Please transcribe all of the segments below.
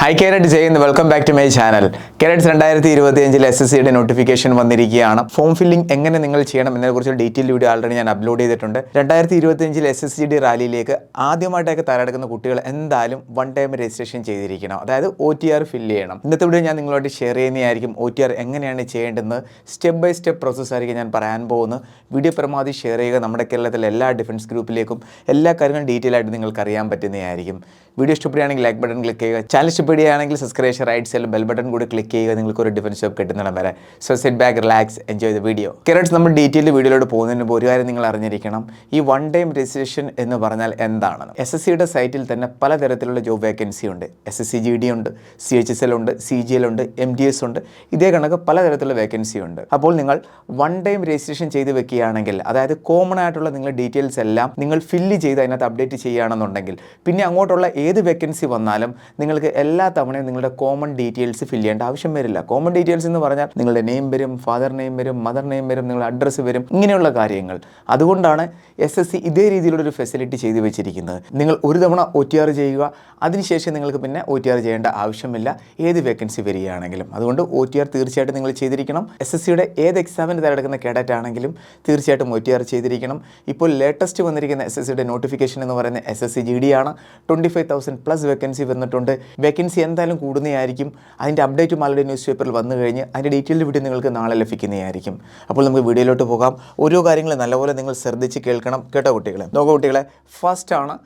High carrot ചെയ്യുന്ന welcome back to my channel cadets രണ്ടായിരത്തി ഇരുപത്തി അഞ്ചിൽ എസ് എസ് സിയുടെ നോട്ടിഫിക്കേഷൻ വന്നിരിക്കുകയാണ്. ഫോം ഫില്ലിംഗ് എങ്ങനെ നിങ്ങൾ ചെയ്യണം എന്നതിനെക്കുറിച്ച് ഡീറ്റെയിൽ വീഡിയോ ആൾറെഡി ഞാൻ അപ്ലോഡ് ചെയ്തിട്ടുണ്ട്. രണ്ടായിരത്തി ഇരുപത്തി അഞ്ചിൽ എസ് എസ് സി ഡി റാലിയിലേക്ക് ആദ്യമായിട്ടൊക്കെ തയ്യാറെടുക്കുന്ന കുട്ടികൾ എന്തായാലും വൺ ടൈം രജിസ്ട്രേഷൻ ചെയ്തിരിക്കണം. അതായത് ഒ ടി ആർ ഫില്ല് ചെയ്യണം. ഇന്നത്തെ വീഡിയോ ഞാൻ നിങ്ങളോട് ഷെയർ ചെയ്യുന്നതായിരിക്കും ഒ ടി ആർ എങ്ങനെയാണ് ചെയ്യേണ്ടതെന്ന് സ്റ്റെപ്പ് ബൈ സ്റ്റെപ്പ് പ്രോസസ്സ് ആയിരിക്കും ഞാൻ പറയാൻ പോകുന്നത്. വീഡിയോ പരമാവധി ഷെയർ ചെയ്യുക. നമ്മുടെ കേരളത്തിലെ എല്ലാ ഡിഫൻസ് ഗ്രൂപ്പിലേക്കും എല്ലാ കാര്യങ്ങളും ഡീറ്റെയിൽ ആയിട്ട് നിങ്ങൾക്ക് അറിയാൻ പറ്റുന്നതായിരിക്കും. വീഡിയോ ഇഷ്ടപ്പെടുകയാണെങ്കിൽ ലൈക്ക് ബട്ടൺ ക്ലിക്ക് ചെയ്യുക. ചാനൽ ഇഷ്ടപ്പെടുകയാണെങ്കിൽ സബ്സ്ക്രൈബ് റൈറ്റ് സൈഡിൽ ബെൽ ബട്ടൺ കൂടി ക്ലിക്ക് ചെയ്യുക. നിങ്ങൾക്ക് ഒരു ഡിഫൻസ് ജോബ് കിട്ടുന്നിടം വരെ. So sit back relax enjoy the video കേരളത്തിൽ നമ്മൾ ഡീറ്റെയിൽ വീഡിയോയിലോട്ട് പോകുന്നതിന് മുമ്പ് ഒരു കാര്യം നിങ്ങൾ അറിഞ്ഞിരിക്കണം. ഈ വൺ ടൈം രജിസ്ട്രേഷൻ എന്ന് പറഞ്ഞാൽ എന്താണ്? എസ് എസ് സിയുടെ സൈറ്റിൽ തന്നെ പലതരത്തിലുള്ള ജോബ് വേക്കൻസി ഉണ്ട്. S S C G D ഉണ്ട് സി എച്ച് എസ് എൽ ഉണ്ട് സി ജി എൽ ഉണ്ട് എം ഡി എസ് ഉണ്ട്. ഇതേ കണക്ക് പലതരത്തിലുള്ള വേക്കൻസി ഉണ്ട്. അപ്പോൾ നിങ്ങൾ വൺ ടൈം രജിസ്ട്രേഷൻ ചെയ്ത് വെക്കുകയാണെങ്കിൽ അതായത് കോമൺ ആയിട്ടുള്ള നിങ്ങളുടെ ഡീറ്റെയിൽസ് എല്ലാം നിങ്ങൾ ഫില്ല് ചെയ്ത് അതിനകത്ത് അപ്ഡേറ്റ് ചെയ്യുകയാണെന്നുണ്ടെങ്കിൽ പിന്നെ അങ്ങോട്ടുള്ള ഏത് വേക്കൻസി വന്നാലും നിങ്ങൾക്ക് എല്ലാ തവണയും നിങ്ങളുടെ കോമൺ ഡീറ്റെയിൽസ് ഫില്ല് ചെയ്യേണ്ട ആവശ്യം വരില്ല. കോമൺ ഡീറ്റെയിൽസ് എന്ന് പറഞ്ഞാൽ നിങ്ങളുടെ നെയിം വരും ഫാദർ നെയിം വരും മദർ നെയിം വരും നിങ്ങളുടെ അഡ്രസ്സ് വരും ഇങ്ങനെയുള്ള കാര്യങ്ങൾ. അതുകൊണ്ടാണ് എസ് എസ് സി ഇതേ രീതിയിലുള്ള ഒരു ഫെസിലിറ്റി ചെയ്തു വെച്ചിരിക്കുന്നത്. നിങ്ങൾ ഒരു തവണ ഒ ടി ആർ ചെയ്യുക അതിനുശേഷം നിങ്ങൾക്ക് പിന്നെ ഒ ടി ആർ ചെയ്യേണ്ട ആവശ്യമില്ല. ഏത് വേക്കൻസി വരികയാണെങ്കിലും. അതുകൊണ്ട് ഒ ടി ആർ തീർച്ചയായിട്ടും നിങ്ങൾ ചെയ്തിരിക്കണം. എസ് എസ് സിയുടെ ഏത് എക്സാമിന് തരടക്കുന്ന കേഡറ്റ് ആണെങ്കിലും തീർച്ചയായിട്ടും ഒ ടി ആർ ചെയ്തിരിക്കണം. ഇപ്പോൾ ലേറ്റസ്റ്റ് വന്നിരിക്കുന്ന എസ് എസ് സിയുടെ നോട്ടിഫിക്കേഷൻ എന്ന് പറയുന്നത് S S C G D ആണ്. Twenty five thousand plus vacancy വന്നിട്ടുണ്ട്. വേക്കൻസി എന്തായാലും കൂടുന്നതായിരിക്കും അതിന്റെ അപ്ഡേറ്റും ആളുടെ ന്യൂസ് പേപ്പറിൽ വന്നു കഴിഞ്ഞ് അതിന്റെ ഡീറ്റെയിൽഡ് വീഡിയോ നിങ്ങൾക്ക് നാളെ ലഭിക്കുന്നതായിരിക്കും അപ്പോൾ നമുക്ക് വീഡിയോയിലോട്ട് പോകാം. ഓരോ കാര്യങ്ങൾ നല്ലപോലെ നിങ്ങൾ ശ്രദ്ധിച്ച് കേൾക്കണം കേട്ടോ കുട്ടികളെ. നോക്കൂ കുട്ടികളെ ഫസ്റ്റ് ആണ്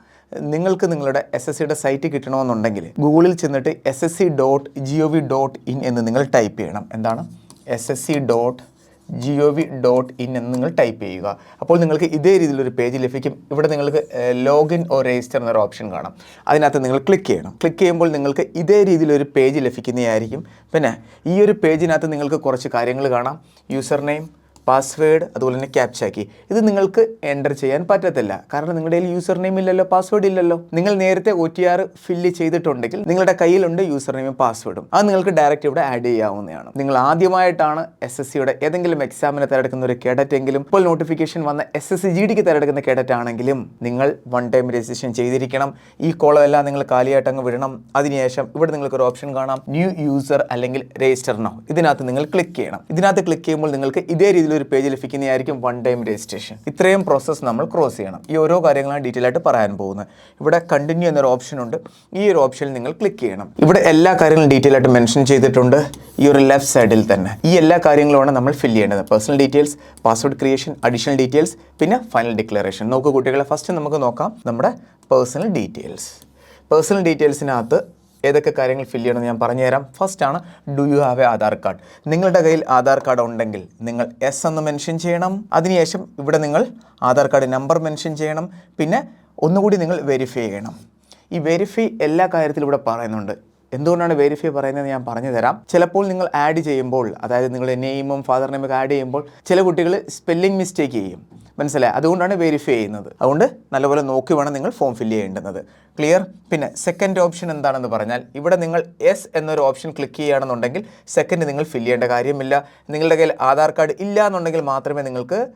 നിങ്ങൾക്ക് നിങ്ങളുടെ എസ് എസ് സിയുടെ സൈറ്റ് കിട്ടണമെന്നുണ്ടെങ്കിൽ ഗൂഗിളിൽ ചെന്നിട്ട് S S C dot G O V dot in എന്ന് നിങ്ങൾ ടൈപ്പ് ചെയ്യണം. എന്താണ്? S S C dot G O V dot in എന്ന് നിങ്ങൾ ടൈപ്പ് ചെയ്യുക. അപ്പോൾ നിങ്ങൾക്ക് ഇതേ രീതിയിലൊരു പേജ് ലഭിക്കും. ഇവിടെ നിങ്ങൾക്ക് ലോഗിൻ ഓർ രജിസ്റ്റർ എന്നൊരു ഓപ്ഷൻ കാണാം. അതിനകത്ത് നിങ്ങൾ ക്ലിക്ക് ചെയ്യണം. ക്ലിക്ക് ചെയ്യുമ്പോൾ നിങ്ങൾക്ക് ഇതേ രീതിയിലൊരു പേജ് ലഭിക്കുന്നതായിരിക്കും. പിന്നെ ഈ ഒരു പേജിനകത്ത് നിങ്ങൾക്ക് കുറച്ച് കാര്യങ്ങൾ കാണാം. യൂസർ നെയിം പാസ്വേഡ് അതുപോലെ തന്നെ ക്യാപ്ചാക്കി ഇത് നിങ്ങൾക്ക് എന്റർ ചെയ്യാൻ പറ്റത്തില്ല. കാരണം നിങ്ങളുടെ കയ്യിൽ യൂസർ നെയിം ഇല്ലല്ലോ പാസ്വേഡ് ഇല്ലല്ലോ. നിങ്ങൾ നേരത്തെ ഒ ടി ആർ ഫില്ല് ചെയ്തിട്ടുണ്ടെങ്കിൽ നിങ്ങളുടെ കയ്യിലുണ്ട് യൂസർ നെയിമും പാസ്വേഡും അത് നിങ്ങൾക്ക് ഡയറക്റ്റ് ഇവിടെ ആഡ് ചെയ്യാവുന്നതാണ്. നിങ്ങൾ ആദ്യമായിട്ടാണ് എസ് എസ് സിയുടെ ഏതെങ്കിലും എക്സാമിന് തിരഞ്ഞെടുക്കുന്ന ഒരു കേഡറ്റ് എങ്കിലും ഇപ്പോൾ നോട്ടിഫിക്കേഷൻ വന്ന എസ് എസ് സി ജി ഡിക്ക് തിരഞ്ഞെടുക്കുന്ന കേഡറ്റ് ആണെങ്കിലും നിങ്ങൾ വൺ ടൈം രജിസ്ട്രേഷൻ ചെയ്തിരിക്കണം. ഈ കോളം എല്ലാം നിങ്ങൾ കാലിയായിട്ട് അങ്ങ് വിടണം. അതിനുശേഷം ഇവിടെ നിങ്ങൾക്ക് ഒരു ഓപ്ഷൻ കാണാം. ന്യൂ യൂസർ അല്ലെങ്കിൽ രജിസ്റ്റർ നോ ഇതിനകത്ത് നിങ്ങൾ ക്ലിക്ക് ചെയ്യണം. ഇതിനകത്ത് ക്ലിക്ക് ചെയ്യുമ്പോൾ നിങ്ങൾക്ക് ഇതേ രീതിയിൽ ഒരു പേജ് ലഭിക്കുന്നതായിരിക്കും വൺ ടൈം രജിസ്ട്രേഷൻ ഇത്രയും പ്രോസസ്സ് നമ്മൾ ക്രോസ് ചെയ്യണം. ഈ ഓരോ കാര്യങ്ങളാണ് ഡീറ്റെയിൽ ആയിട്ട് പറയാൻ പോകുന്നത്. ഇവിടെ കണ്ടിന്യൂ എന്നൊരു ഓപ്ഷൻ ഉണ്ട്. ഈ ഒരു ഓപ്ഷനിൽ നിങ്ങൾ ക്ലിക്ക് ചെയ്യണം. ഇവിടെ എല്ലാ കാര്യങ്ങളും ഡീറ്റെയിൽ ആയിട്ട് മെൻഷൻ ചെയ്തിട്ടുണ്ട്. ഈ ഒരു ലെഫ്റ്റ് സൈഡിൽ തന്നെ. ഈ എല്ലാ കാര്യങ്ങളുമാണ് നമ്മൾ ഫില്ല് ചെയ്യേണ്ടത്. Personal details password creation additional details പിന്നെ ഫൈനൽ ഡിക്ലറേഷൻ നോക്കൂ കുട്ടികളെ ഫസ്റ്റ് നമുക്ക് നോക്കാം നമ്മുടെ പേഴ്സണൽ ഡീറ്റെയിൽസ് പേഴ്സണൽ ഡീറ്റെയിൽസിനകത്ത് ഏതൊക്കെ കാര്യങ്ങൾ ഫില്ല് ചെയ്യണമെന്ന് ഞാൻ പറഞ്ഞുതരാം. ഫസ്റ്റ് ആണ് do you have a Aadhaar card നിങ്ങളുടെ കയ്യിൽ ആധാർ കാർഡ് ഉണ്ടെങ്കിൽ നിങ്ങൾ എസ് എന്ന് മെൻഷൻ ചെയ്യണം. അതിനുശേഷം ഇവിടെ നിങ്ങൾ ആധാർ കാർഡ് നമ്പർ മെൻഷൻ ചെയ്യണം. പിന്നെ ഒന്നുകൂടി നിങ്ങൾ വെരിഫൈ ചെയ്യണം. ഈ വെരിഫൈ എല്ലാ കാര്യത്തിലും ഇവിടെ പറയുന്നുണ്ട്. എന്തുകൊണ്ടാണ് വെരിഫൈ പറയുന്നത് ഞാൻ പറഞ്ഞു തരാം. ചിലപ്പോൾ നിങ്ങൾ ആഡ് ചെയ്യുമ്പോൾ അതായത് നിങ്ങളുടെ നെയിമും ഫാദർ നെയിമും ആഡ് ചെയ്യുമ്പോൾ ചില കുട്ടികൾ സ്പെല്ലിംഗ് മിസ്റ്റേക്ക് ചെയ്യും. മനസ്സിലായി? അതുകൊണ്ടാണ് വെരിഫൈ ചെയ്യുന്നത്. അതുകൊണ്ട് നല്ലപോലെ നോക്കി വേണം നിങ്ങൾ ഫോം ഫില്ല് ചെയ്യേണ്ടുന്നത്. ക്ലിയർ പിന്നെ സെക്കൻഡ് ഓപ്ഷൻ എന്താണെന്ന് പറഞ്ഞാൽ ഇവിടെ നിങ്ങൾ എസ് എന്നൊരു ഓപ്ഷൻ ക്ലിക്ക് ചെയ്യുകയാണെന്നുണ്ടെങ്കിൽ സെക്കൻഡ് നിങ്ങൾ ഫില്ല് ചെയ്യേണ്ട കാര്യമില്ല. നിങ്ങളുടെ കയ്യിൽ ആധാർ കാർഡ് ഇല്ല എന്നുണ്ടെങ്കിൽ മാത്രമേ നിങ്ങൾക്ക്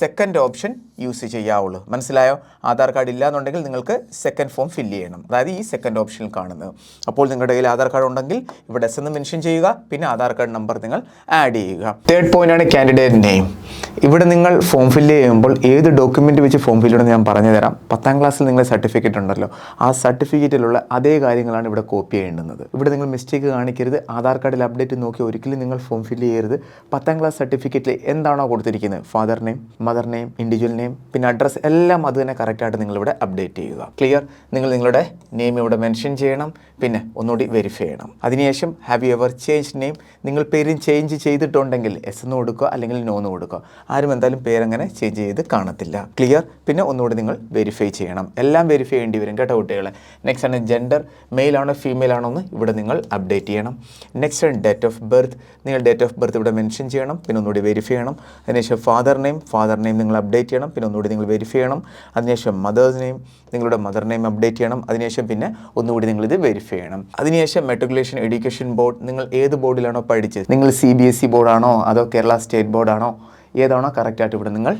സെക്കൻഡ് ഓപ്ഷൻ യൂസ് ചെയ്യാവുള്ളൂ. മനസ്സിലായോ? ആധാർ കാർഡ് ഇല്ല എന്നുണ്ടെങ്കിൽ നിങ്ങൾക്ക് സെക്കൻഡ് ഫോം ഫില്ല് ചെയ്യണം. അതായത് ഈ സെക്കൻഡ് ഓപ്ഷനിൽ കാണുന്നത്. അപ്പോൾ നിങ്ങളുടെ കയ്യിൽ ആധാർ കാർഡ് ഉണ്ടെങ്കിൽ ഇവിടെ എസ് എന്ന് മെൻഷൻ ചെയ്യുക പിന്നെ ആധാർ കാർഡ് നമ്പർ നിങ്ങൾ ആഡ് ചെയ്യുക. തേർഡ് പോയിന്റ് ആണ് കാൻഡിഡേറ്റ് നെയിം ഇവിടെ നിങ്ങൾ ഫോം ഫില്ല് ചെയ്യുമ്പോൾ ഏത് ഡോക്യുമെന്റ് വെച്ച് ഫോം ഫില്ല് ചെയ്യണമെന്ന് ഞാൻ പറഞ്ഞു തരാം. പത്താം ക്ലാസ്സിൽ നിങ്ങളെ സർട്ടിഫിക്കറ്റ് ഉണ്ടല്ലോ. ആ സർട്ടിഫിക്കറ്റിലുള്ള അതേ കാര്യങ്ങളാണ് ഇവിടെ കോപ്പി ചെയ്യേണ്ടുന്നത്. ഇവിടെ നിങ്ങൾ മിസ്റ്റേക്ക് കാണിക്കരുത്. ആധാർ കാർഡിൽ അപ്ഡേറ്റ് നോക്കി ഒരിക്കലും നിങ്ങൾ ഫോം ഫില്ല് ചെയ്യരുത്. പത്താം ക്ലാസ് സർട്ടിഫിക്കറ്റിൽ എന്താണോ കൊടുത്തിരിക്കുന്നത്? Father name mother name individual name പിന്നെ അഡ്രസ്സ് എല്ലാം അത് തന്നെ കറക്റ്റായിട്ട് നിങ്ങളിവിടെ അപ്ഡേറ്റ് ചെയ്യുക. ക്ലിയർ നിങ്ങൾ നിങ്ങളുടെ നെയിം ഇവിടെ മെൻഷൻ ചെയ്യണം പിന്നെ ഒന്നുകൂടി വെരിഫൈ ചെയ്യണം. അതിനുശേഷം have you ever change name നിങ്ങൾ പേരും ചേഞ്ച് ചെയ്തിട്ടുണ്ടെങ്കിൽ എസ് എന്ന് കൊടുക്കുക അല്ലെങ്കിൽ നോ എന്ന് കൊടുക്കുക. ആരും എന്തായാലും പേരങ്ങനെ ചേഞ്ച് ചെയ്ത് കാണത്തില്ല. ക്ലിയർ പിന്നെ ഒന്നുകൂടി നിങ്ങൾ വെരിഫൈ ചെയ്യണം. എല്ലാം വെരിഫൈ ചെയ്യേണ്ടി വരും കേട്ടോ കുട്ടികളെ. നെക്സ്റ്റ് ആണ് ജെൻഡർ മെയിൽ ആണോ ഫീമെയിൽ ആണോ എന്ന് ഇവിടെ നിങ്ങൾ അപ്ഡേറ്റ് ചെയ്യണം. നെക്സ്റ്റ് ആണ് ഡേറ്റ് ഓഫ് ബർത്ത് നിങ്ങൾ ഡേറ്റ് ഓഫ് ബർത്ത് ഇവിടെ മെൻഷൻ ചെയ്യണം പിന്നെ ഒന്നുകൂടി വെരിഫൈ ചെയ്യണം. അതിനുശേഷം ഫാദർ നെയിം ഫാദർ നെയിം നിങ്ങൾ അപ്ഡേറ്റ് ചെയ്യണം പിന്നെ ഒന്നുകൂടി നിങ്ങൾ വെരിഫൈ ചെയ്യണം അതിനുശേഷം മദേഴ്സ് നെയിം നിങ്ങളുടെ മദർ നെയിം അപ്ഡേറ്റ് ചെയ്യണം അതിനുശേഷം പിന്നെ ഒന്നുകൂടി നിങ്ങൾ ഇത് വെരിഫൈ ചെയ്യണം. അതിനുശേഷം മെട്രിക്കുലേഷൻ എഡ്യൂക്കേഷൻ ബോർഡ് നിങ്ങൾ ഏത് ബോർഡിലാണോ പഠിച്ചത്? നിങ്ങൾ സി ബി എസ് ഇ ബോർഡാണോ അതോ കേരള സ്റ്റേറ്റ് ബോർഡാണോ ഏതാണോ കറക്റ്റായിട്ട് ഇവിടെ നിങ്ങൾ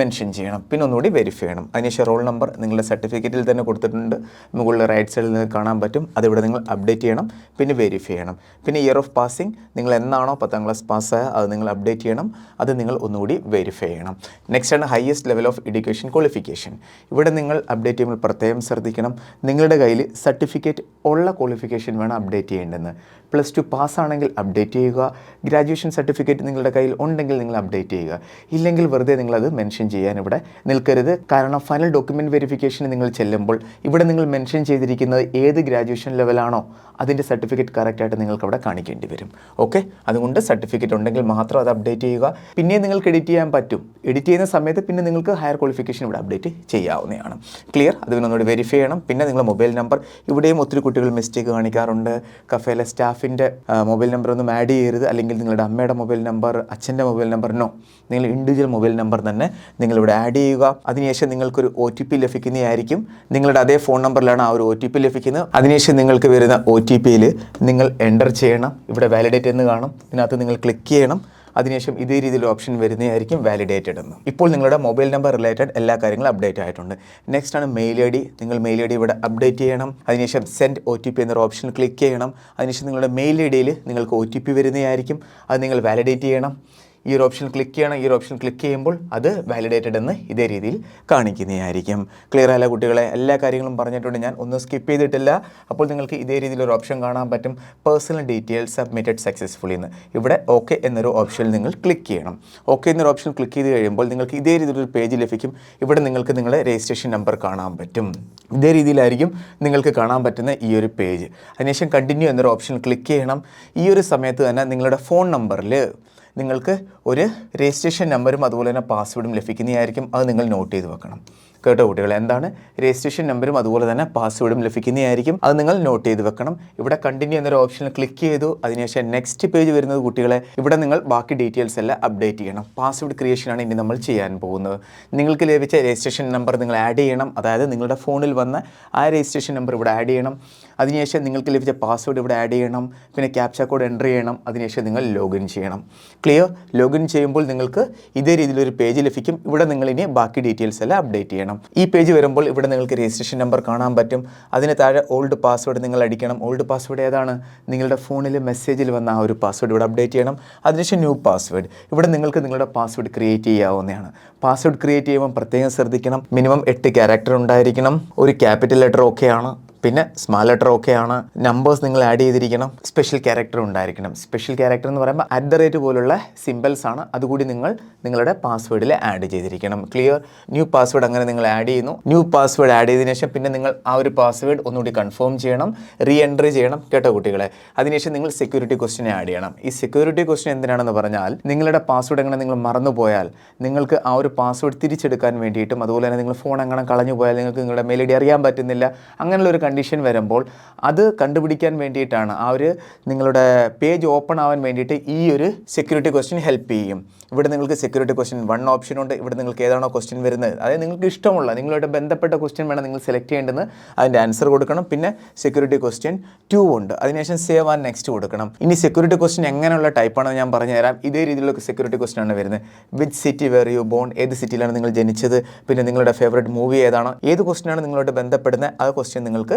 മെൻഷൻ ചെയ്യണം. പിന്നെ ഒന്നുകൂടി വെരിഫൈ ചെയ്യണം അതിനുശേഷം റോൾ നമ്പർ നിങ്ങളുടെ സർട്ടിഫിക്കറ്റിൽ തന്നെ കൊടുത്തിട്ടുണ്ട്. മുകളിൽ റൈറ്റ് സൈഡിൽ നിന്ന് കാണാൻ പറ്റും. അതിവിടെ നിങ്ങൾ അപ്ഡേറ്റ് ചെയ്യണം. പിന്നെ വെരിഫൈ ചെയ്യണം. പിന്നെ ഇയർ ഓഫ് പാസിംഗ് നിങ്ങൾ എന്നാണോ പത്താം ക്ലാസ് പാസ്സായ അത് നിങ്ങൾ അപ്ഡേറ്റ് ചെയ്യണം. അത് നിങ്ങൾ ഒന്നുകൂടി വെരിഫൈ ചെയ്യണം. നെക്സ്റ്റ് ആണ് highest level of education qualification ഇവിടെ നിങ്ങൾ അപ്ഡേറ്റ് ചെയ്യുമ്പോൾ പ്രത്യേകം ശ്രദ്ധിക്കണം. നിങ്ങളുടെ കയ്യിൽ സർട്ടിഫിക്കറ്റ് ഉള്ള ക്വാളിഫിക്കേഷൻ വേണം അപ്ഡേറ്റ് ചെയ്യേണ്ടതെന്ന് പ്ലസ് ടു പാസ്സാണെങ്കിൽ അപ്ഡേറ്റ് ചെയ്യുക. ഗ്രാജുവേഷൻ സർട്ടിഫിക്കറ്റ് നിങ്ങളുടെ കയ്യിൽ ഉണ്ടെങ്കിൽ നിങ്ങൾ അപ്ഡേറ്റ് ചെയ്യുക. ഇല്ലെങ്കിൽ വെറുതെ നിങ്ങളത് മെൻഷൻ ചെയ്യാൻ ഇവിടെ നിൽക്കരുത്. കാരണം ഫൈനൽ ഡോക്യുമെന്റ് വെരിഫിക്കേഷന് നിങ്ങൾ ചെല്ലുമ്പോൾ ഇവിടെ നിങ്ങൾ മെൻഷൻ ചെയ്തിരിക്കുന്നത് ഏത് ഗ്രാജുവേഷൻ ലെവലാണോ അതിന്റെ സർട്ടിഫിക്കറ്റ് കറക്റ്റായിട്ട് നിങ്ങൾക്ക് അവിടെ കാണിക്കേണ്ടി വരും. ഓക്കെ അതുകൊണ്ട് സർട്ടിഫിക്കറ്റ് ഉണ്ടെങ്കിൽ മാത്രം അത് അപ്ഡേറ്റ് ചെയ്യുക. പിന്നെ നിങ്ങൾക്ക് എഡിറ്റ് ചെയ്യാൻ പറ്റും. എഡിറ്റ് ചെയ്യുന്ന സമയത്ത് പിന്നെ നിങ്ങൾക്ക് ഹയർ ക്വാളിഫിക്കേഷൻ ഇവിടെ അപ്ഡേറ്റ് ചെയ്യാവുന്നതാണ്. ക്ലിയർ അത് പിന്നെ ഒന്നുകൂടി വെരിഫൈ ചെയ്യണം. പിന്നെ നിങ്ങളുടെ മൊബൈൽ നമ്പർ ഇവിടെയും ഒത്തിരി കുട്ടികൾ മിസ്റ്റേക്ക് കാണിക്കാറുണ്ട്. കഫേലെ സ്റ്റാഫിന്റെ മൊബൈൽ നമ്പർ ഒന്നും ആഡ് ചെയ്യരുത്. അല്ലെങ്കിൽ നിങ്ങളുടെ അമ്മയുടെ മൊബൈൽ നമ്പർ അച്ഛന്റെ മൊബൈൽ നമ്പർ നോ നിങ്ങൾ ഇൻഡിവിജ്വൽ മൊബൈൽ നമ്പർ തന്നെ നിങ്ങളിവിടെ ആഡ് ചെയ്യുക. അതിനുശേഷം നിങ്ങൾക്കൊരു ഒ ടി പി ലഭിക്കുന്നതായിരിക്കും. നിങ്ങളുടെ അതേ ഫോൺ നമ്പറിലാണ് ആ ഒരു ഒ ടി പി ലഭിക്കുന്നത്. അതിനുശേഷം നിങ്ങൾക്ക് വരുന്ന ഒ ടി പിയിൽ നിങ്ങൾ എന്റർ ചെയ്യണം. ഇവിടെ വാലിഡേറ്റ് എന്ന് കാണും. ഇതിനകത്ത് നിങ്ങൾ ക്ലിക്ക് ചെയ്യണം. അതിനുശേഷം ഇതേ രീതിയിൽ ഓപ്ഷൻ വരുന്നതായിരിക്കും വാലിഡേറ്റഡ് എന്ന്. ഇപ്പോൾ നിങ്ങളുടെ മൊബൈൽ നമ്പർ റിലേറ്റഡ് എല്ലാ കാര്യങ്ങളും അപ്ഡേറ്റ് ആയിട്ടുണ്ട്. നെക്സ്റ്റ് ആണ് മെയിൽ ഐ ഡി നിങ്ങൾ മെയിൽ ഐ ഡി ഇവിടെ അപ്ഡേറ്റ് ചെയ്യണം. അതിനുശേഷം സെൻഡ് ഒ ടി പി എന്നൊരു ഓപ്ഷൻ ക്ലിക്ക് ചെയ്യണം. അതിനുശേഷം നിങ്ങളുടെ മെയിൽ ഐ ഡിയിൽ നിങ്ങൾക്ക് ഒ ടി പി വരുന്നതായിരിക്കും. അത് നിങ്ങൾ വാലിഡേറ്റ് ചെയ്യണം. ഈ ഒരു ഓപ്ഷൻ ക്ലിക്ക് ചെയ്യണം ഈ ഒരു ഓപ്ഷൻ ക്ലിക്ക് ചെയ്യുമ്പോൾ അത് വാലിഡേറ്റഡ് എന്ന് ഇതേ രീതിയിൽ കാണിക്കുന്നതായിരിക്കും. ക്ലിയർ ആയ കുട്ടികളെ? എല്ലാ കാര്യങ്ങളും പറഞ്ഞിട്ടുണ്ട്. ഞാൻ ഒന്നും സ്കിപ്പ് ചെയ്തിട്ടില്ല. അപ്പോൾ നിങ്ങൾക്ക് ഇതേ രീതിയിൽ ഒരു ഓപ്ഷൻ കാണാൻ പറ്റും. പേഴ്സണൽ ഡീറ്റെയിൽസ് സബ്മിറ്റഡ് സക്സസ്ഫുള്ളി എന്ന്. ഇവിടെ ഓക്കെ എന്നൊരു ഓപ്ഷനിൽ നിങ്ങൾ ക്ലിക്ക് ചെയ്യണം. ഓക്കെ എന്നൊരു ഓപ്ഷൻ ക്ലിക്ക് ചെയ്ത് കഴിയുമ്പോൾ നിങ്ങൾക്ക് ഇതേ രീതിയിലൊരു പേജ് ലഭിക്കും. ഇവിടെ നിങ്ങൾക്ക് നിങ്ങളുടെ രജിസ്ട്രേഷൻ നമ്പർ കാണാൻ പറ്റും. ഇതേ രീതിയിലായിരിക്കും നിങ്ങൾക്ക് കാണാൻ പറ്റുന്ന ഈ ഒരു പേജ് അതിനുശേഷം കണ്ടിന്യൂ എന്നൊരു ഓപ്ഷൻ ക്ലിക്ക് ചെയ്യണം. ഈ ഒരു സമയത്ത് തന്നെ നിങ്ങളുടെ ഫോൺ നമ്പറിൽ നിങ്ങൾക്ക് ഒരു രജിസ്ട്രേഷൻ നമ്പറും അതുപോലെ തന്നെ പാസ്വേഡും ലഭിക്കുന്നതായിരിക്കും. അത് നിങ്ങൾ നോട്ട് ചെയ്ത് വെക്കണം. കേട്ടോ കുട്ടികൾ എന്താണ്? രജിസ്ട്രേഷൻ നമ്പറും അതുപോലെ തന്നെ പാസ്വേഡും ലഭിക്കുന്നതായിരിക്കും. അത് നിങ്ങൾ നോട്ട് ചെയ്ത് വെക്കണം. ഇവിടെ കണ്ടിന്യൂ എന്നൊരു ഓപ്ഷനിൽ ക്ലിക്ക് ചെയ്തു. അതിനുശേഷം നെക്സ്റ്റ് പേജ് വരുന്നത് കുട്ടികളെ ഇവിടെ നിങ്ങൾ ബാക്കി ഡീറ്റെയിൽസ് എല്ലാം അപ്ഡേറ്റ് ചെയ്യണം. പാസ്വേഡ് ക്രിയേഷൻ ആണ് ഇനി നമ്മൾ ചെയ്യാൻ പോകുന്നത്. നിങ്ങൾക്ക് ലഭിച്ച രജിസ്ട്രേഷൻ നമ്പർ നിങ്ങൾ ആഡ് ചെയ്യണം. അതായത് നിങ്ങളുടെ ഫോണിൽ വന്ന ആ രജിസ്ട്രേഷൻ നമ്പർ ഇവിടെ ആഡ് ചെയ്യണം. അതിനുശേഷം നിങ്ങൾക്ക് ലഭിച്ച പാസ്വേഡ് ഇവിടെ ആഡ് ചെയ്യണം. പിന്നെ ക്യാപ്ച കോഡ് എന്റർ ചെയ്യണം. അതിനുശേഷം നിങ്ങൾ ലോഗിൻ ചെയ്യണം. ക്ലിയർ ലോഗിൻ ചെയ്യുമ്പോൾ നിങ്ങൾക്ക് ഇതേ രീതിയിലൊരു പേജ് ലഭിക്കും. ഇവിടെ നിങ്ങൾ ഇനി ബാക്കി ഡീറ്റെയിൽസ് എല്ലാം അപ്ഡേറ്റ് ചെയ്യണം. ഈ പേജ് വരുമ്പോൾ ഇവിടെ നിങ്ങൾക്ക് രജിസ്ട്രേഷൻ നമ്പർ കാണാൻ പറ്റും. അതിന് താഴെ ഓൾഡ് പാസ്വേഡ് നിങ്ങൾ അടിക്കണം. ഓൾഡ് പാസ്വേഡ് ഏതാണ്? നിങ്ങളുടെ ഫോണിൽ മെസ്സേജിൽ വന്ന ആ ഒരു പാസ്വേഡ് ഇവിടെ അപ്ഡേറ്റ് ചെയ്യണം. അതിനുശേഷം ന്യൂ പാസ്വേഡ് ഇവിടെ നിങ്ങൾക്ക് നിങ്ങളുടെ പാസ്വേഡ് ക്രിയേറ്റ് ചെയ്യാവുന്നതാണ്. പാസ്വേഡ് ക്രിയേറ്റ് ചെയ്യുമ്പോൾ പ്രത്യേകം ശ്രദ്ധിക്കണം. മിനിമം എട്ട് ക്യാരക്ടർ ഉണ്ടായിരിക്കണം. ഒരു ക്യാപിറ്റൽ ലെറ്റർ ഓക്കെയാണ് പിന്നെ സ്മാൾ ലെറ്റർ ഒക്കെയാണ് നമ്പേഴ്സ് നിങ്ങൾ ആഡ് ചെയ്തിരിക്കണം. സ്പെഷ്യൽ ക്യാരക്ടർ ഉണ്ടായിരിക്കണം. സ്പെഷ്യൽ ക്യാരക്ടർ എന്ന് പറയുമ്പോൾ അറ്റ് ദ റേറ്റ് പോലുള്ള സിമ്പിൾസ് ആണ്. അതുകൂടി നിങ്ങൾ നിങ്ങളുടെ പാസ്വേഡിൽ ആഡ് ചെയ്തിരിക്കണം. ക്ലിയർ ന്യൂ പാസ്വേഡ് അങ്ങനെ നിങ്ങൾ ആഡ് ചെയ്യുന്നു. ന്യൂ പാസ്വേഡ് ആഡ് ചെയ്തതിനു ശേഷം പിന്നെ നിങ്ങൾ ആ ഒരു പാസ്വേഡ് ഒന്നുകൂടി കൺഫേം ചെയ്യണം. റീ എൻട്രി ചെയ്യണം കേട്ടോ കുട്ടികളെ. അതിനുശേഷം നിങ്ങൾ സെക്യൂരിറ്റി ക്വസ്റ്റ്യൻ ആഡ് ചെയ്യണം. ഈ സെക്യൂരിറ്റി ക്വസ്റ്റ്യൻ എന്തിനാണെന്ന് പറഞ്ഞാൽ നിങ്ങളുടെ പാസ്വേഡ് എങ്ങനെ നിങ്ങൾ മറന്നുപോയാൽ നിങ്ങൾക്ക് ആ ഒരു പാസ്വേഡ് തിരിച്ചെടുക്കാൻ വേണ്ടിയിട്ടും അതുപോലെ തന്നെ നിങ്ങൾ ഫോൺ എങ്ങനെ കളഞ്ഞു പോയാൽ നിങ്ങൾക്ക് നിങ്ങളുടെ മെയിൽ ഐ അറിയാൻ പറ്റുന്നില്ല. അങ്ങനെയുള്ള ഒരു കണ്ടീഷൻ വരുമ്പോൾ അത് കണ്ടുപിടിക്കാൻ വേണ്ടിയിട്ടാണ് ആ ഒരു നിങ്ങളുടെ പേജ് ഓപ്പൺ ആവാൻ വേണ്ടിയിട്ട് ഈ ഒരു സെക്യൂരിറ്റി ക്വസ്റ്റ്യൻ ഹെൽപ്പ് ചെയ്യും. ഇവിടെ നിങ്ങൾക്ക് സെക്യൂരിറ്റി ക്വസ്റ്റ്യൻ വൺ ഓപ്ഷൻ ഉണ്ട്. ഇവിടെ നിങ്ങൾക്ക് ഏതാണോ ക്വസ്റ്റ്യൻ വരുന്നത്. അതായത് നിങ്ങൾക്ക് ഇഷ്ടമുള്ള നിങ്ങളുമായിട്ട് ബന്ധപ്പെട്ട ക്വസ്റ്റ്യൻ വേണം നിങ്ങൾ സെലക്ട് ചെയ്യേണ്ടത് അതിന്റെ ആൻസർ കൊടുക്കണം. പിന്നെ സെക്യൂരിറ്റി ക്വസ്റ്റ്യൻ ടു ഉണ്ട്. അതിനുശേഷം സേവ് ആൻഡ് നെക്സ്റ്റ് കൊടുക്കണം. ഇനി സെക്യൂരിറ്റി ക്വസ്റ്റ്യൻ എങ്ങനെയുള്ള ടൈപ്പാണെന്ന് ഞാൻ പറഞ്ഞു തരാം ഇതേ രീതിയിലുള്ള സെക്യൂരിറ്റി ക്വസ്റ്റ്യൻ ആണ് വരുന്നത്. Which city where you born ഏത് സിറ്റിയിലാണ് നിങ്ങൾ ജനിച്ചത്? പിന്നെ നിങ്ങളുടെ ഫേവറേറ്റ് മൂവി ഏതാണോ? ഏത് ക്വസ്റ്റ്യനാണ് നിങ്ങളോട് ബന്ധപ്പെടുന്നത്? ആ ക്വസ്റ്റ്യൻ നിങ്ങൾക്ക്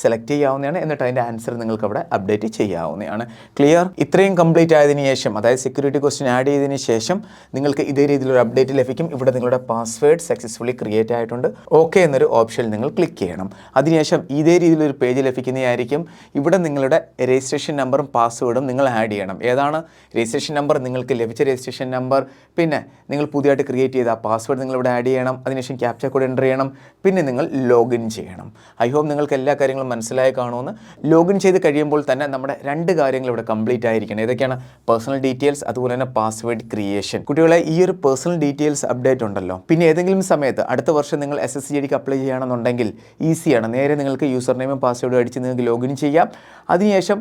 സെലക്ട് ചെയ്യാവുന്നതാണ് എന്നിട്ട് അതിന്റെ ആൻസർ നിങ്ങൾക്ക് അവിടെ അപ്ഡേറ്റ് ചെയ്യാവുന്നതാണ്. ക്ലിയർ ഇത്രയും കംപ്ലീറ്റ് ആയതിനു ശേഷം അതായത് സെക്യൂരിറ്റി ക്വസ്റ്റ്യൻ ആഡ് ചെയ്തതിന് ശേഷം നിങ്ങൾക്ക് ഇതേ രീതിയിലൊരു അപ്ഡേറ്റ് ലഭിക്കും. ഇവിടെ നിങ്ങളുടെ പാസ്വേഡ് സക്സസ്ഫുള്ളി ക്രിയേറ്റ് ആയിട്ടുണ്ട്. ഓക്കെ എന്നൊരു ഓപ്ഷൻ നിങ്ങൾ ക്ലിക്ക് ചെയ്യണം. അതിനുശേഷം ഇതേ രീതിയിലൊരു പേജ് ലഭിക്കുന്നതായിരിക്കും. ഇവിടെ നിങ്ങളുടെ രജിസ്ട്രേഷൻ നമ്പറും പാസ്വേഡും നിങ്ങൾ ആഡ് ചെയ്യണം. ഏതാണ്? രജിസ്ട്രേഷൻ നമ്പർ നിങ്ങൾക്ക് ലഭിച്ച രജിസ്ട്രേഷൻ നമ്പർ പിന്നെ നിങ്ങൾ പുതിയതായിട്ട് ക്രിയേറ്റ് ചെയ്ത പാസ്വേഡ് നിങ്ങൾ ഇവിടെ ആഡ് ചെയ്യണം. അതിനുശേഷം ക്യാപ്ച കോഡ് എന്റർ ചെയ്യണം. പിന്നെ നിങ്ങൾ ലോഗിൻ ചെയ്യണം. ഐ ഹോപ്പ് നിങ്ങൾക്ക് എല്ലാ കാര്യങ്ങളും മനസ്സിലായി കാണുമെന്ന് ലോഗിൻ ചെയ്ത് കഴിയുമ്പോൾ തന്നെ നമ്മുടെ രണ്ട് കാര്യങ്ങൾ ഇവിടെ കംപ്ലീറ്റ് ആയിരിക്കണം. ഏതൊക്കെയാണ്? പേഴ്സണൽ ഡീറ്റെയിൽസ് അതുപോലെ തന്നെ പാസ്വേഡ് ക്രിയേഷൻ കുട്ടികളെ ഈ ഒരു പേഴ്സണൽ ഡീറ്റെയിൽസ് അപ്ഡേറ്റ് ഉണ്ടല്ലോ. പിന്നെ ഏതെങ്കിലും സമയത്ത് അടുത്ത വർഷം നിങ്ങൾ എസ് എസ് സി ഡിക്ക് അപ്ലൈ ചെയ്യുകയാണെന്നുണ്ടെങ്കിൽ ഈസിയാണ് നേരെ നിങ്ങൾക്ക് യൂസർ നെയിമും പാസ്വേഡും അടിച്ച് നിങ്ങൾക്ക് ലോഗിൻ ചെയ്യാം. അതിനുശേഷം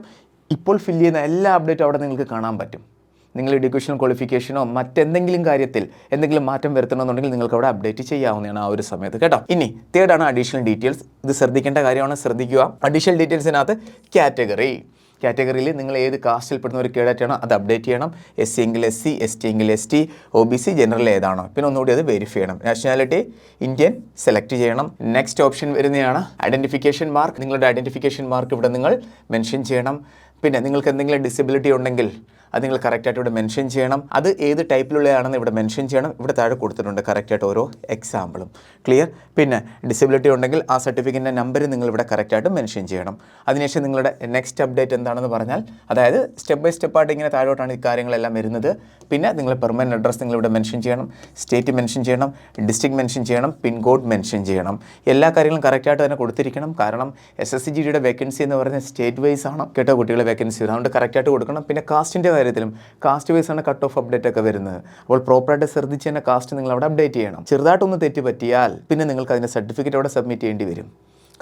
ഇപ്പോൾ ഫില്ല് ചെയ്യുന്ന എല്ലാ അപ്ഡേറ്റും അവിടെ നിങ്ങൾക്ക് കാണാൻ പറ്റും. നിങ്ങൾ എഡ്യൂക്കേഷൻ ക്വാളിഫിക്കേഷനോ മറ്റെന്തെങ്കിലും കാര്യത്തിൽ എന്തെങ്കിലും മാറ്റം വരുത്തണമെന്നുണ്ടെങ്കിൽ നിങ്ങൾക്ക് അവിടെ അപ്ഡേറ്റ് ചെയ്യാവുന്നതാണ് ആ ഒരു സമയത്ത് കേട്ടോ. ഇനി തേർഡ് ആണ് അഡീഷണൽ ഡീറ്റെയിൽസ് ഇത് ശ്രദ്ധിക്കേണ്ട കാര്യമാണ്. ശ്രദ്ധിക്കുക. അഡീഷണൽ ഡീറ്റെയിൽസിനകത്ത് കാറ്റഗറി കാറ്റഗറിയിൽ നിങ്ങൾ ഏത് കാസ്റ്റിൽപ്പെടുന്ന ഒരു കേഡറ്റാണോ അത് അപ്ഡേറ്റ് ചെയ്യണം. എസ് സി എങ്കിൽ എസ് സി എസ് ടി എങ്കിൽ S T O B C general ഏതാണോ. പിന്നെ ഒന്നുകൂടി അത് വെരിഫൈ ചെയ്യണം. നാഷണാലിറ്റി ഇന്ത്യൻ സെലക്ട് ചെയ്യണം. നെക്സ്റ്റ് ഓപ്ഷൻ വരുന്നതാണ് ഐഡന്റിഫിക്കേഷൻ മാർക്ക് നിങ്ങളുടെ ഐഡന്റിഫിക്കേഷൻ മാർക്ക് ഇവിടെ നിങ്ങൾ മെൻഷൻ ചെയ്യണം. പിന്നെ നിങ്ങൾക്ക് എന്തെങ്കിലും ഡിസബിലിറ്റി ഉണ്ടെങ്കിൽ അത് നിങ്ങൾ കറക്റ്റായിട്ട് ഇവിടെ മെൻഷൻ ചെയ്യണം. അത് ഏത് ടൈപ്പിലുള്ളതാണെന്ന് ഇവിടെ മെൻഷൻ ചെയ്യണം. ഇവിടെ താഴെ കൊടുത്തിട്ടുണ്ട് കറക്റ്റായിട്ട് ഓരോ എക്സാമ്പിളും ക്ലിയർ പിന്നെ ഡിസബിലിറ്റി ഉണ്ടെങ്കിൽ ആ സർട്ടിഫിക്കറ്റിന്റെ നമ്പർ നിങ്ങൾ ഇവിടെ കറക്റ്റായിട്ട് മെൻഷൻ ചെയ്യണം. അതിനുശേഷം നിങ്ങളുടെ നെക്സ്റ്റ് അപ്ഡേറ്റ് എന്താണെന്ന് പറഞ്ഞാൽ അതായത് സ്റ്റെപ്പ് ബൈ സ്റ്റെപ്പായിട്ട് ഇങ്ങനെ താഴോട്ടാണ് ഈ കാര്യങ്ങളെല്ലാം വരുന്നത്. പിന്നെ നിങ്ങൾ പെർമനന്റ് അഡ്രസ്സ് നിങ്ങൾ ഇവിടെ മെൻഷൻ ചെയ്യണം. സ്റ്റേറ്റ് മെൻഷൻ ചെയ്യണം. ഡിസ്ട്രിക്ട് മെൻഷൻ ചെയ്യണം. പിൻകോഡ് മെൻഷൻ ചെയ്യണം. എല്ലാ കാര്യങ്ങളും കറക്റ്റായിട്ട് തന്നെ കൊടുത്തിരിക്കണം. കാരണം എസ് എസ് സി ജി ഡിയുടെ വേക്കൻസി എന്ന് പറയുന്നത് സ്റ്റേറ്റ് വൈസ് ആണ്. കേട്ടോ കുട്ടികളെ വേക്കൻസി അതുകൊണ്ട് കറക്റ്റായിട്ട് കൊടുക്കണം. പിന്നെ കാസ്റ്റിന്റെ കാര്യത്തിലും കാസ്റ്റ് വൈസ് ആണ് കട്ട് ഓഫ് അപ്ഡേറ്റ് ഒക്കെ വരുന്നത്. അപ്പോൾ പ്രോപ്പറായിട്ട് ശ്രദ്ധിച്ച് തന്നെ കാസ്റ്റ് നിങ്ങൾ അവിടെ അപ്ഡേറ്റ് ചെയ്യണം. ചെറുതായിട്ടൊന്ന് തെറ്റ് പറ്റിയാൽ പിന്നെ നിങ്ങൾക്ക് അതിന്റെ സർട്ടിഫിക്കറ്റ് അവിടെ സബ്മിറ്റ് ചെയ്യേണ്ടി വരും.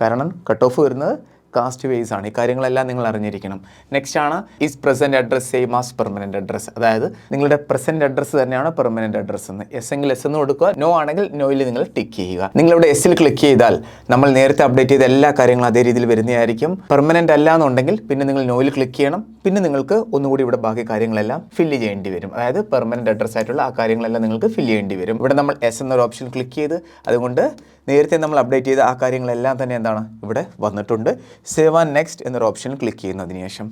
കാരണം കട്ട് ഓഫ് വരുന്നത് കാസ്റ്റ് വേസ് ആണ്. ഈ കാര്യങ്ങളെല്ലാം നിങ്ങൾ അറിഞ്ഞിരിക്കണം. നെക്സ്റ്റ് ആണ് is present address same as permanent address അതായത് നിങ്ങളുടെ പ്രസന്റ് അഡ്രസ്സ് തന്നെയാണ് പെർമനന്റ് അഡ്രസ്സ് എന്ന്. എസ് എങ്കിൽ എസ് എന്ന് കൊടുക്കുക. നോ ആണെങ്കിൽ നോയിൽ നിങ്ങൾ ടിക്ക് ചെയ്യുക. നിങ്ങളിവിടെ എസ്സിൽ ക്ലിക്ക് ചെയ്താൽ നമ്മൾ നേരത്തെ അപ്ഡേറ്റ് ചെയ്ത എല്ലാ കാര്യങ്ങളും അതേ രീതിയിൽ വരുന്നതായിരിക്കും. പെർമനന്റ് അല്ല എന്നുണ്ടെങ്കിൽ പിന്നെ നിങ്ങൾ നോയിൽ ക്ലിക്ക് ചെയ്യണം. പിന്നെ നിങ്ങൾക്ക് ഒന്നുകൂടി ഇവിടെ ബാക്കി കാര്യങ്ങളെല്ലാം ഫില്ല് ചെയ്യേണ്ടി വരും. അതായത് പെർമനന്റ് അഡ്രസ് ആയിട്ടുള്ള ആ കാര്യങ്ങളെല്ലാം നിങ്ങൾക്ക് ഫില്ല് ചെയ്യേണ്ടി വരും. ഇവിടെ നമ്മൾ എസ് എന്നൊരു ഓപ്ഷൻ ക്ലിക്ക് ചെയ്ത് അതുകൊണ്ട് നേരത്തെ നമ്മൾ അപ്ഡേറ്റ് ചെയ്ത ആ കാര്യങ്ങളെല്ലാം തന്നെ എന്താണ് ഇവിടെ വന്നിട്ടുണ്ട്. സേവ് ആൻഡ് നെക്സ്റ്റ് എന്നൊരു ഓപ്ഷൻ ക്ലിക്ക് ചെയ്യുന്നതിന് അതിനുശേഷം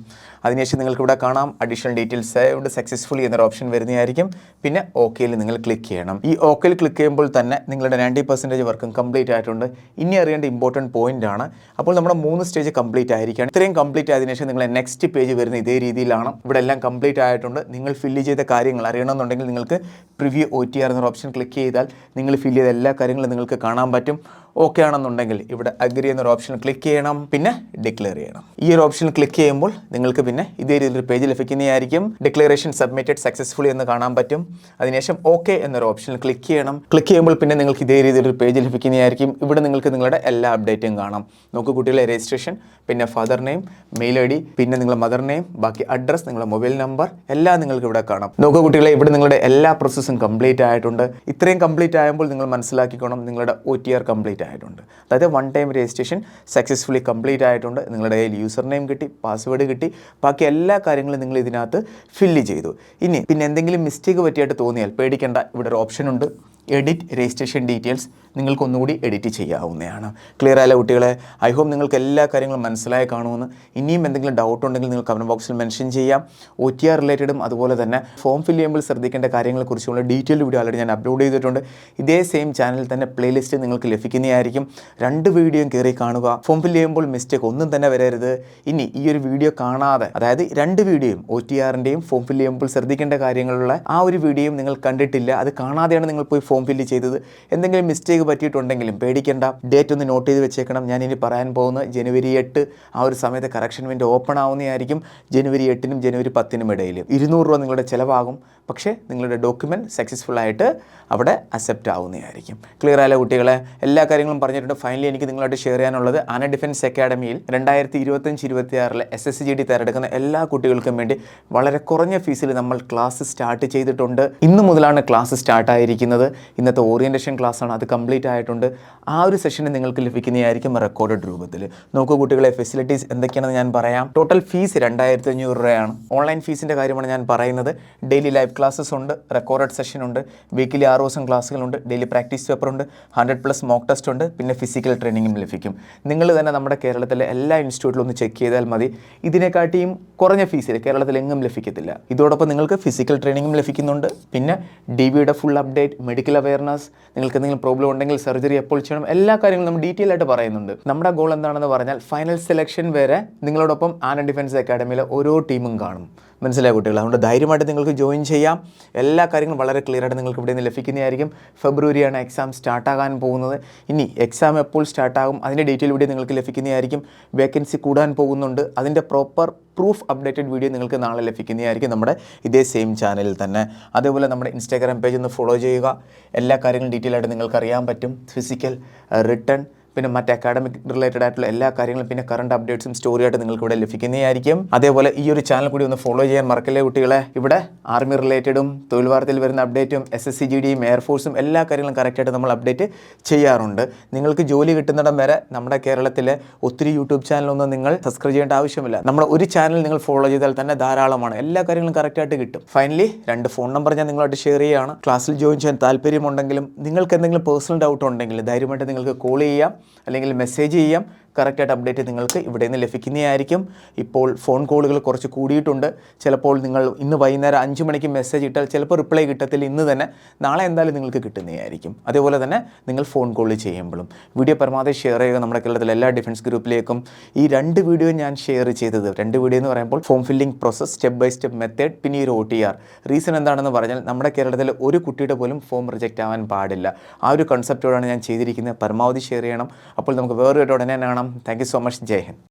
അതിനുശേഷം നിങ്ങൾക്ക് ഇവിടെ കാണാം അഡീഷണൽ ഡീറ്റെയിൽസ് സേവ്ഡ് സക്സസ്ഫുള്ളി എന്നൊരു ഓപ്ഷൻ വരുന്നതായിരിക്കും. പിന്നെ ഓക്കെയിൽ നിങ്ങൾ ക്ലിക്ക് ചെയ്യണം. ഈ ഓക്കെയിൽ ക്ലിക്ക് ചെയ്യുമ്പോൾ തന്നെ നിങ്ങളുടെ നയന്റി പെർസെന്റേജ് വർക്കും കംപ്ലീറ്റ് ആയിട്ടുണ്ട്. ഇനി അറിയേണ്ട ഇമ്പോർട്ടന്റ് പോയിന്റ് ആണ്. അപ്പോൾ നമ്മുടെ മൂന്ന് സ്റ്റേജ് കംപ്ലീറ്റ് ആയിരിക്കുകയാണ്. ഇത്രയും കംപ്ലീറ്റ് ആയതിനു ശേഷം നിങ്ങളെ നെക്സ്റ്റ് പേജ് വരുന്ന ഇതേ രീതിയിലാണ്. ഇവിടെ എല്ലാം കംപ്ലീറ്റ് ആയിട്ടുണ്ട്. നിങ്ങൾ ഫില്ല് ചെയ്ത കാര്യങ്ങൾ അറിയണമെന്നുണ്ടെങ്കിൽ നിങ്ങൾക്ക് പ്രിവ്യൂ ഒ ടി ആർ എന്നൊരു ഓപ്ഷൻ ക്ലിക്ക് ചെയ്താൽ നിങ്ങൾ ഫില്ല് ചെയ്ത എല്ലാ കാര്യങ്ങളും നിങ്ങൾക്ക് കാണാൻ പറ്റും. ഓക്കെ ആണെന്നുണ്ടെങ്കിൽ ഇവിടെ അഗ്രി എന്നൊരു ഓപ്ഷൻ ക്ലിക്ക് ചെയ്യണം. പിന്നെ ഡിക്ലെയർ ചെയ്യണം. ഈ ഒരു ഓപ്ഷൻ ക്ലിക്ക് ചെയ്യുമ്പോൾ നിങ്ങൾക്ക് പിന്നെ ഇതേ രീതിയിൽ പേജ് ലഭിക്കുന്നതായിരിക്കും. ഡിക്ലറേഷൻ സബ്മിറ്റഡ് സക്സസ്ഫുള്ളി എന്ന് കാണാൻ പറ്റും. അതിനുശേഷം ഓക്കെ എന്നൊരു ഓപ്ഷൻ ക്ലിക്ക് ചെയ്യണം. ക്ലിക്ക് ചെയ്യുമ്പോൾ പിന്നെ നിങ്ങൾക്ക് ഇതേ രീതിയിൽ ഒരു പേജ് ലഭിക്കുന്നതായിരിക്കും. ഇവിടെ നിങ്ങൾക്ക് നിങ്ങളുടെ എല്ലാ അപ്ഡേറ്റും കാണാം. നോക്കൂ കുട്ടികളെ രജിസ്ട്രേഷൻ പിന്നെ father name mail I D പിന്നെ നിങ്ങളുടെ മദർ നെയിം ബാക്കി അഡ്രസ് നിങ്ങളുടെ മൊബൈൽ നമ്പർ എല്ലാം നിങ്ങൾക്ക് ഇവിടെ കാണാം. നോക്കൂ കുട്ടികളെ ഇവിടെ നിങ്ങളുടെ എല്ലാ പ്രോസസ്സും കംപ്ലീറ്റ് ആയിട്ടുണ്ട്. ഇത്രയും കംപ്ലീറ്റ് ആയപ്പോൾ നിങ്ങൾ മനസ്സിലാക്കിക്കോണം നിങ്ങളുടെ ഒ ടി ആർ കംപ്ലീറ്റ് ആയിട്ടുണ്ട്. അതായത് one time registration successfully complete ആയിട്ടുണ്ട്. നിങ്ങളുടെ കയ്യിൽ യൂസർ നെയിം കിട്ടി പാസ്വേഡ് കിട്ടി. ബാക്കി എല്ലാ കാര്യങ്ങളും നിങ്ങൾ ഇതിനകത്ത് ഫില്ല് ചെയ്തു. ഇനി പിന്നെ എന്തെങ്കിലും മിസ്റ്റേക്ക് പറ്റിയായിട്ട് തോന്നിയാൽ പേടിക്കേണ്ട. ഇവിടെ ഒരു ഓപ്ഷൻ ഉണ്ട്. എഡിറ്റ് രജിസ്ട്രേഷൻ ഡീറ്റെയിൽസ് നിങ്ങൾക്ക് ഒന്നുകൂടി എഡിറ്റ് ചെയ്യാവുന്നതാണ്. ക്ലിയർ ആയാലും കുട്ടികളെ? ഐ ഹോപ്പ് നിങ്ങൾക്ക് എല്ലാ കാര്യങ്ങളും മനസ്സിലായി കാണുമെന്ന്. ഇനിയും എന്തെങ്കിലും ഡൗട്ട് ഉണ്ടെങ്കിൽ നിങ്ങൾ കമന്റ് ബോക്സിൽ മെൻഷൻ ചെയ്യാം. ഒ ടി ആർ റിലേറ്റഡും അതുപോലെ തന്നെ ഫോം ഫില്ല് ചെയ്യുമ്പോൾ ശ്രദ്ധിക്കേണ്ട കാര്യങ്ങളെക്കുറിച്ചുള്ള ഡീറ്റെയിൽ വീഡിയോ ആൾറെഡി ഞാൻ അപ്ലോഡ് ചെയ്തിട്ടുണ്ട്. ഇതേ സെയിം ചാനലിൽ തന്നെ പ്ലേലിസ്റ്റ് നിങ്ങൾക്ക് ലഭിക്കുന്നതായിരിക്കും. രണ്ട് വീഡിയോയും കയറി കാണുക. ഫോം ഫില്ല് ചെയ്യുമ്പോൾ മിസ്റ്റേക്ക് ഒന്നും തന്നെ വരരുത്. ഇനി ഈ ഒരു വീഡിയോ കാണാതെ അതായത് രണ്ട് വീഡിയോയും ഒ ടി ആറിന്റെയും ഫോം ഫില്ല് ചെയ്യുമ്പോൾ ശ്രദ്ധിക്കേണ്ട കാര്യങ്ങളുള്ള ആ ഒരു വീഡിയോയും നിങ്ങൾ കണ്ടിട്ടില്ല. അത് കാണാതെയാണ് നിങ്ങൾ പോയി ഫോം ഫില്ല് ചെയ്തത്. എന്തെങ്കിലും മിസ്റ്റേക്ക് പറ്റിയിട്ടുണ്ടെങ്കിലും പേടിക്കേണ്ട. ഡേറ്റ് ഒന്ന് നോട്ട് ചെയ്ത് വെച്ചേക്കണം. ഞാൻ ഇനി പറയാൻ പോകുന്നത് ജനുവരി എട്ട് ആ ഒരു സമയത്ത് കറക്ഷൻ വിൻഡോ ഓപ്പൺ ആവുന്നതായിരിക്കും. ജനുവരി എട്ടിനും ജനുവരി പത്തിനും ഇടയിൽ. ഇരുന്നൂറ് രൂപ നിങ്ങളുടെ ചിലവാകും. പക്ഷേ നിങ്ങളുടെ ഡോക്യുമെന്റ് സക്സസ്ഫുൾ ആയിട്ട് അവിടെ അക്സെപ്റ്റ് ആവുന്നതായിരിക്കും. ക്ലിയർ ആയാലും കുട്ടികളെ? എല്ലാ കാര്യങ്ങളും പറഞ്ഞിട്ടുണ്ട്. ഫൈനലി എനിക്ക് നിങ്ങളായിട്ട് ഷെയർ ചെയ്യാനുള്ളത് അന ഡിഫൻസ് അക്കാഡമിയിൽ രണ്ടായിരത്തി ഇരുപത്തഞ്ച് ഇരുപത്തി ആറിലെ എസ് എസ് ജി ഡി തിരഞ്ഞെടുക്കുന്ന എല്ലാ കുട്ടികൾക്കും വേണ്ടി വളരെ കുറഞ്ഞ ഫീസിൽ നമ്മൾ ക്ലാസ് സ്റ്റാർട്ട് ചെയ്തിട്ടുണ്ട്. ഇന്ന് മുതലാണ് ക്ലാസ് സ്റ്റാർട്ട് ആയിരിക്കുന്നത്. ഇന്നത്തെ ഓറിയന്റേഷൻ ക്ലാസ്സാണ് അത് കംപ്ലീറ്റ് ആയിട്ടുണ്ട്. ആ ഒരു സെഷന് നിങ്ങൾക്ക് ലഭിക്കുന്നതായിരിക്കും റെക്കോർഡ് രൂപത്തിൽ. നോക്കൂ കുട്ടികളെ ഫെസിലിറ്റീസ് എന്തൊക്കെയാണെന്ന് ഞാൻ പറയാം. ടോട്ടൽ ഫീസ് രണ്ടായിരത്തി അഞ്ഞൂറ് രൂപയാണ് ഓൺലൈൻ ഫീസിന്റെ കാര്യമാണ് ഞാൻ പറയുന്നത്. ഡെയിലി ലൈവ് ക്ലാസ്സസ് ഉണ്ട് റെക്കോർഡ് സെഷൻ ഉണ്ട് വീക്കിലി ആറ് ദിവസം ക്ലാസ്സുകളുണ്ട് ഡെയിലി പ്രാക്ടീസ് പേപ്പർ ഉണ്ട് ഹൺഡ്രഡ് പ്ലസ് മോക്ക് ടെസ്റ്റ് ഉണ്ട് പിന്നെ ഫിസിക്കൽ ട്രെയിനിങ്ങും ലഭിക്കും. നിങ്ങൾ തന്നെ നമ്മുടെ കേരളത്തിലെ എല്ലാ ഇൻസ്റ്റിറ്റ്യൂട്ടിലും ഒന്ന് ചെക്ക് ചെയ്താൽ മതി. ഇതിനെക്കാട്ടിയും കുറഞ്ഞ ഫീസിൽ കേരളത്തിൽ എങ്ങും ലഭിക്കത്തില്ല. ഇതോടൊപ്പം നിങ്ങൾക്ക് ഫിസിക്കൽ ട്രെയിനിങ്ങും ലഭിക്കുന്നുണ്ട്. പിന്നെ ഡി ബിയുടെ ഫുൾ അപ്ഡേറ്റ് മെഡിക്കൽ അവയർനെസ് നിങ്ങൾക്ക് എന്തെങ്കിലും പ്രോബ്ലം ഉണ്ടെങ്കിൽ സർജറി എപ്പോൾ ചെയ്യണം എല്ലാ കാര്യങ്ങളും നമ്മൾ ഡീറ്റെയിൽ ആയിട്ട് പറയുന്നുണ്ട്. നമ്മുടെ ഗോൾ എന്താണെന്ന് പറഞ്ഞാൽ ഫൈനൽ സെലക്ഷൻ വരെ നിങ്ങളോടൊപ്പം ആന ഡിഫൻസ് അക്കാഡമിയിലെ ഓരോ ടീമും കാണും. മനസ്സിലായ കുട്ടികൾ അതുകൊണ്ട് ധൈര്യമായിട്ട് നിങ്ങൾക്ക് ജോയിൻ ചെയ്യാം. എല്ലാ കാര്യങ്ങളും വളരെ ക്ലിയർ ആയിട്ട് നിങ്ങൾക്ക് ഇവിടെ നിന്ന് ലഭിക്കുന്നതായിരിക്കും. ഫെബ്രുവരിയാണ് എക്സാം സ്റ്റാർട്ടാകാൻ പോകുന്നത്. ഇനി എക്സാം എപ്പോൾ സ്റ്റാർട്ടാകും അതിന്റെ ഡീറ്റെയിൽ വീഡിയോ നിങ്ങൾക്ക് ലഭിക്കുന്നതായിരിക്കും. വേക്കൻസി കൂടാൻ പോകുന്നുണ്ട്. അതിന്റെ പ്രോപ്പർ പ്രൂഫ് അപ്ഡേറ്റഡ് വീഡിയോ നിങ്ങൾക്ക് നാളെ ലഭിക്കുന്നതായിരിക്കും നമ്മുടെ ഇതേ സെയിം ചാനലിൽ തന്നെ. അതേപോലെ നമ്മുടെ ഇൻസ്റ്റാഗ്രാം പേജ് ഒന്ന് ഫോളോ ചെയ്യുക. എല്ലാ കാര്യങ്ങളും ഡീറ്റെയിൽ ആയിട്ട് നിങ്ങൾക്ക് അറിയാൻ പറ്റും ഫിസിക്കൽ റിട്ടേൺ പിന്നെ മറ്റ് അക്കാഡമിക് റിലേറ്റഡ് ആയിട്ടുള്ള എല്ലാ കാര്യങ്ങളും പിന്നെ കറണ്ട് അപ്ഡേറ്റ്സും സ്റ്റോറിയായിട്ട് നിങ്ങൾക്ക് ഇവിടെ ലഭിക്കുന്നതായിരിക്കും. അതേപോലെ ഈ ഒരു ചാനൽ കൂടി ഒന്ന് ഫോളോ ചെയ്യാൻ മറക്കല്ലേ കുട്ടികളെ? ഇവിടെ ആർമി റിലേറ്റഡും തൊഴിൽ വാർത്തയിൽ വരുന്ന അപ്ഡേറ്റും എസ് എസ് സി ജി ഡിയും എയർഫോഴ്സും എല്ലാ കാര്യങ്ങളും കറക്റ്റായിട്ട് നമ്മൾ അപ്ഡേറ്റ് ചെയ്യാറുണ്ട്. നിങ്ങൾക്ക് ജോലി കിട്ടുന്നിടം വരെ നമ്മുടെ കേരളത്തിലെ ഒത്തിരി യൂട്യൂബ് ചാനലൊന്നും നിങ്ങൾ സബ്സ്ക്രൈബ് ചെയ്യേണ്ട ആവശ്യമില്ല. നമ്മുടെ ഒരു ചാനൽ നിങ്ങൾ ഫോളോ ചെയ്താൽ തന്നെ ധാരാളമാണ്. എല്ലാ കാര്യങ്ങളും കറക്റ്റായിട്ട് കിട്ടും. ഫൈനലി രണ്ട് ഫോൺ നമ്പർ ഞാൻ നിങ്ങളായിട്ട് ഷെയർ ചെയ്യുകയാണ്. ക്ലാസ്സിൽ ജോയിൻ ചെയ്യാൻ താല്പര്യമുണ്ടെങ്കിലും നിങ്ങൾക്ക് എന്തെങ്കിലും പേഴ്സണൽ ഡൗട്ട് ഉണ്ടെങ്കിൽ ധൈര്യമായിട്ട് നിങ്ങൾക്ക് കോൾ ചെയ്യാം. അല്ലെങ്കിൽ മെസ്സേജ് ചെയ്യാം. കറക്റ്റായിട്ട് അപ്ഡേറ്റ് നിങ്ങൾക്ക് ഇവിടെ നിന്ന് ലഭിക്കുന്നതായിരിക്കും. ഇപ്പോൾ ഫോൺ കോളുകൾ കുറച്ച് കൂടിയിട്ടുണ്ട്. ചിലപ്പോൾ നിങ്ങൾ ഇന്ന് വൈകുന്നേരം അഞ്ച് മണിക്ക് മെസ്സേജ് ഇട്ടാൽ ചിലപ്പോൾ റിപ്ലൈ കിട്ടത്തില്ല ഇന്ന് തന്നെ. നാളെ എന്തായാലും നിങ്ങൾക്ക് കിട്ടുന്നതായിരിക്കും. അതേപോലെ തന്നെ നിങ്ങൾ ഫോൺ കോൾ ചെയ്യുമ്പോഴും. വീഡിയോ പരമാവധി ഷെയർ ചെയ്യുക നമ്മുടെ കേരളത്തിലെ എല്ലാ ഡിഫൻസ് ഗ്രൂപ്പിലേക്കും ഈ രണ്ട് വീഡിയോ ഞാൻ ഷെയർ ചെയ്തത് രണ്ട് വീഡിയോ എന്ന് പറയുമ്പോൾ form filling process step by step method പിന്നെ ഒരു ഒ ടി ആർ റീസൺ എന്താണെന്ന് പറഞ്ഞാൽ നമ്മുടെ കേരളത്തിൽ ഒരു കുട്ടിയുടെ പോലും ഫോം റിജക്റ്റ് ആവാൻ പാടില്ല. ആ ഒരു കൺസെപ്റ്റോടാണ് ഞാൻ ചെയ്തിരിക്കുന്നത്. പരമാവധി ഷെയർ ചെയ്യണം. അപ്പോൾ നമുക്ക് വേറൊരു ഉടനെ കാണാം. థ్యాంక్ యూ సో మచ్ జై హింద్